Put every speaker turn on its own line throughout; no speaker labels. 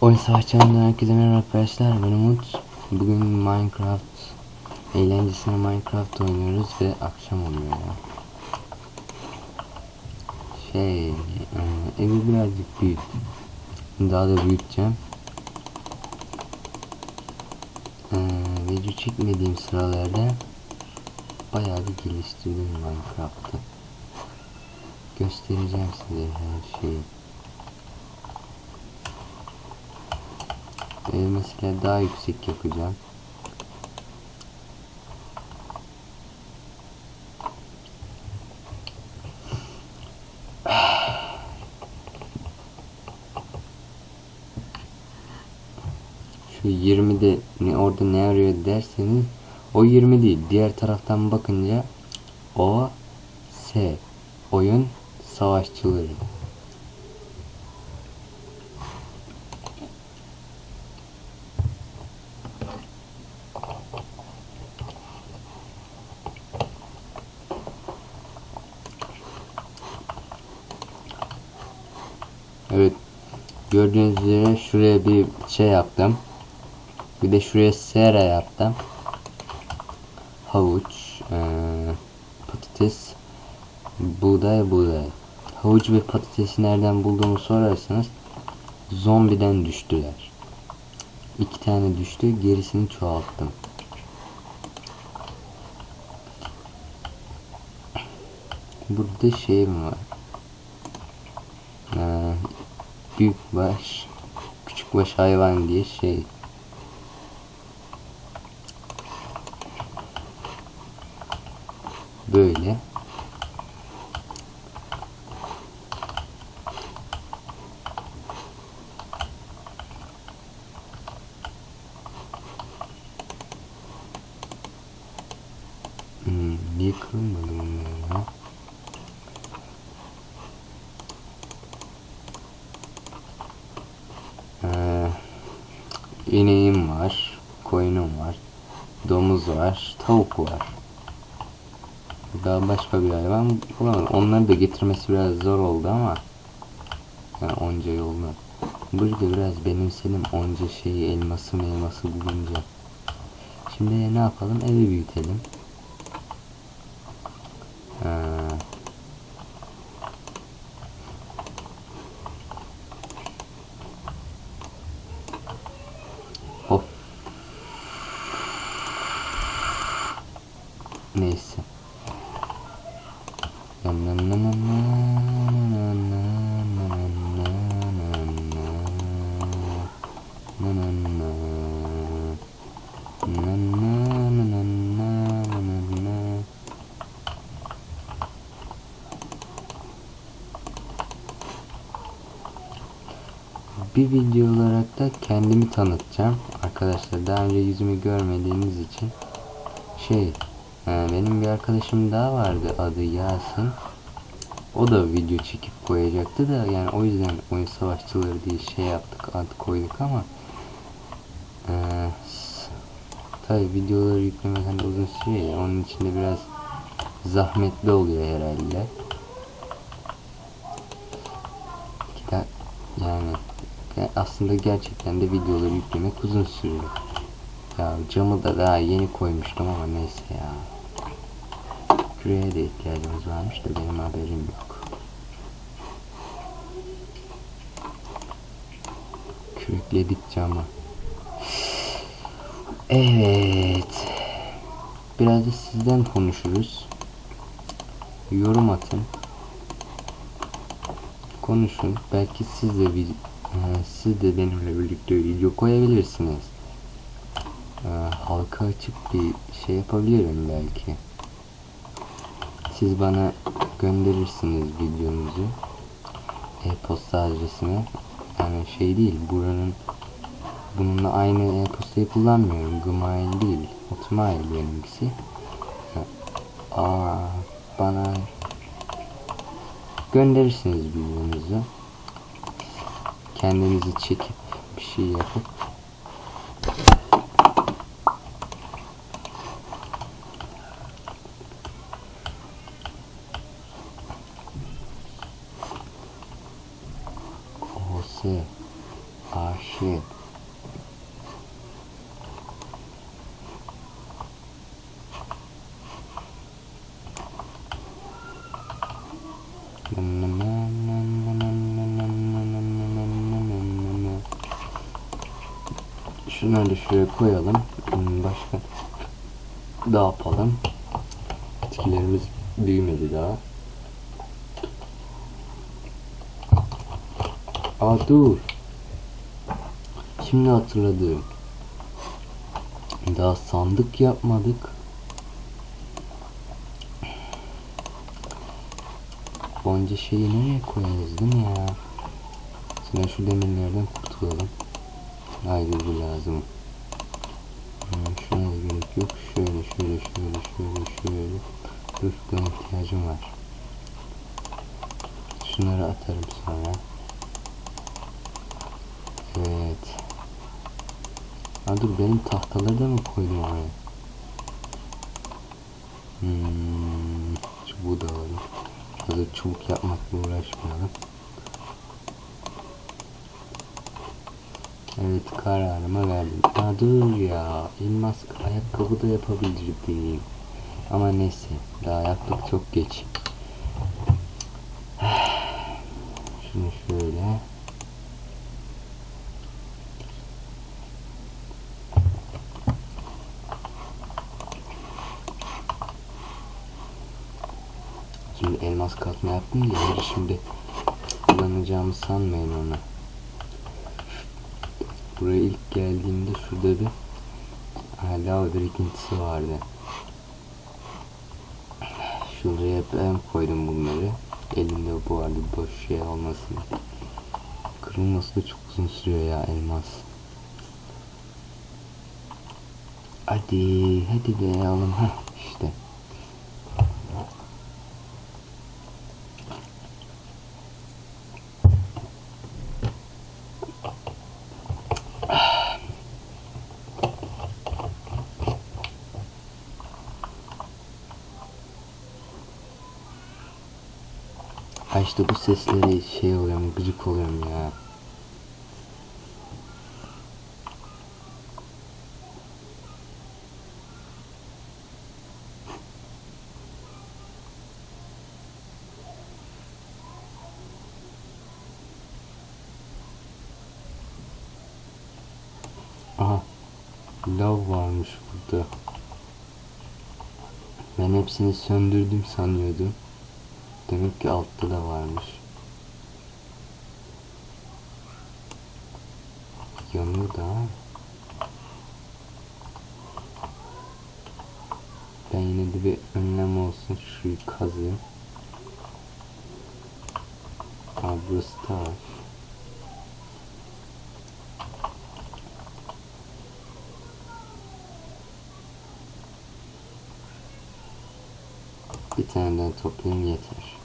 Oyun Savaşçılarından herkese merhaba arkadaşlar. Ben Umut. Bugün Minecraft Eğlencesine Minecraft oynuyoruz ve akşam oluyor ya. Şey e, Evi birazcık büyüt Daha da büyüteceğim. E, Video çekmediğim sıralarda Bayağı bir geliştirdim Minecraft'ı. Göstereceğim size her şeyi Ee, mesela daha yüksek yapacağım. Şu 20'de ne orada ne arıyor derseniz o 20 değil. Diğer taraftan bakınca o S oyun savaşçıları. Evet. Gördüğünüz üzere şuraya bir şey yaptım. Bir de şuraya sera yaptım. Havuç, eee, patates, buğday, buğday. Havuç ve patatesi nereden bulduğumu sorarsanız zombiden düştüler. İki tane düştü, gerisini çoğalttım. Burada şey mi var? Ee, büyük baş küçük baş hayvan diye şey. Böyle hmm, niye kırılmadı bunlar ya? Ee, ineğim var, koyunum var, domuz var, tavuk var. Daha başka bir hayvan bulamadım. Onları da getirmesi biraz zor oldu ama yani onca yolunu. Burada biraz benimsedim onca şeyi elması elması bulunca. Şimdi ne yapalım? Evi büyütelim. Na. Bir video olarak da kendimi tanıtacağım. Arkadaşlar daha önce yüzümü görmediğiniz için şey benim bir arkadaşım daha vardı adı Yasin. O da video çekip koyacaktı da yani o yüzden oyun savaşçıları diye şey yaptık ad koyduk ama e, tabi videoları yüklemek hani uzun sürüyor onun için de biraz zahmetli oluyor herhalde. Yani ya aslında gerçekten de videoları yüklemek uzun sürüyor. Ya camı da daha yeni koymuştum ama neyse ya. Küreye de ihtiyacımız varmış da benim haberim yok. Kürekledik camı. Evet. Biraz da sizden konuşuruz. Yorum atın. Konuşun. Belki siz de bir e, siz de benimle birlikte video koyabilirsiniz. E, halka açık bir şey yapabilirim belki. Siz bana gönderirsiniz videonuzu. E-posta adresime. Yani şey değil buranın bununla aynı e-postayı kullanmıyorum. Gmail değil. Hotmail benimkisi. Aa, bana gönderirsiniz videonuzu. Kendinizi çekip bir şey yapıp Shit. Şunları şuraya koyalım. Başka ne yapalım? Bitkilerimiz büyümedi daha. Aa dur. Şimdi hatırladım. Daha sandık yapmadık. Bonca şeyi nereye koyarız değil mi ya? Şimdi şu demirlerden kurtulalım. Haydi bu lazım. Hmm, şuna da gerek yok. Şöyle şöyle şöyle şöyle şöyle. Buna ihtiyacım var. Şunları atarım sonra. Evet. Ha benim tahtaları da mı koydum oraya? Hmm, çubuğu da alalım. Hazır çubuk yapmakla uğraşmayalım. Evet kararımı verdim. Ha dur ya. Elmas ayakkabı da yapabilirdim. Ama neyse. Daha yaptık çok geç. Şunu şöyle. Şimdi elmas kazma yaptım ya. Her şimdi kullanacağımı sanmayın onu. Buraya ilk geldiğimde şurada bir hala birikintisi vardı. Şuraya ben koydum bunları. Elimde bu arada boş şey olmasın. Kırılması da çok uzun sürüyor ya elmas. Hadi hadi de alın ha işte. İşte bu sesleri şey oluyorum gıcık oluyorum ya. Aha. Lav varmış burada. Ben hepsini söndürdüm sanıyordum. Demek ki altta da varmış. Yanıyor da. Ben yine de bir önlem olsun şurayı kazıyım. Aa burası taş. Bir tane daha toplayayım yeter.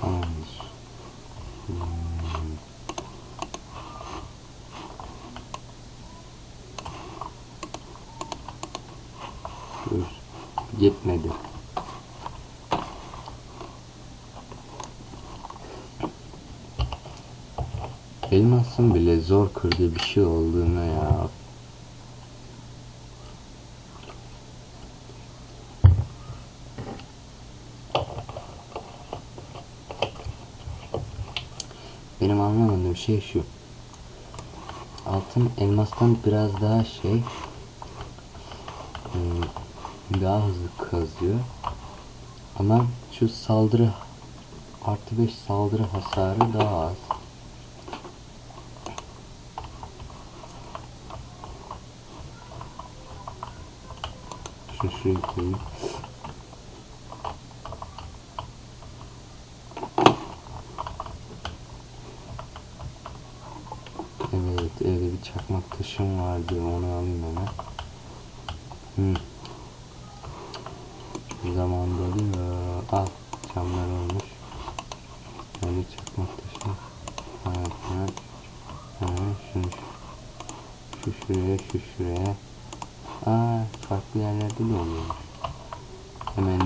Tamamdır. Hmm. Dur. Elmasın bile zor kırdığı bir şey olduğuna ya. Benim anlamadığım şey şu. Altın elmastan biraz daha şey hmm, daha hızlı kazıyor. Ama şu saldırı artı 5 saldırı hasarı daha az. Koyayım. Evet evde bir çakmak taşım vardı onu alayım hemen. Hı. Zaman doluyor. Al camlar olmuş. Böyle çakmak taşı. Evet. Evet şunu şu, şu şuraya şu şuraya. Aa farklı yerlerde de oluyormuş. Hemen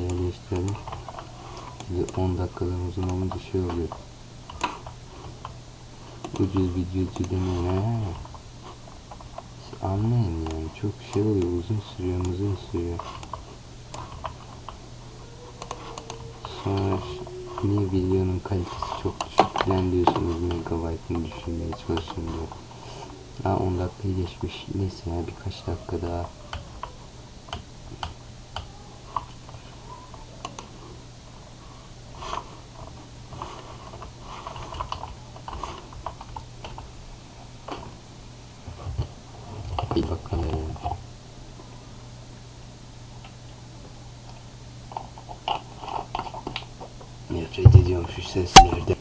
yerleştirelim. Şimdi 10 dakikadan uzun olunca şey oluyor. Ucuz videocu demeyin ha. Anlayın yani çok şey oluyor uzun sürüyor uzun sürüyor. Sonra niye videonun kalitesi çok düşük falan diyorsunuz megabaytını düşünmeye çalışın diyor. Ha 10 dakikayı geçmiş. Neyse ya birkaç dakika daha. Bir bakalım. Nefret ediyorum şu seslerde.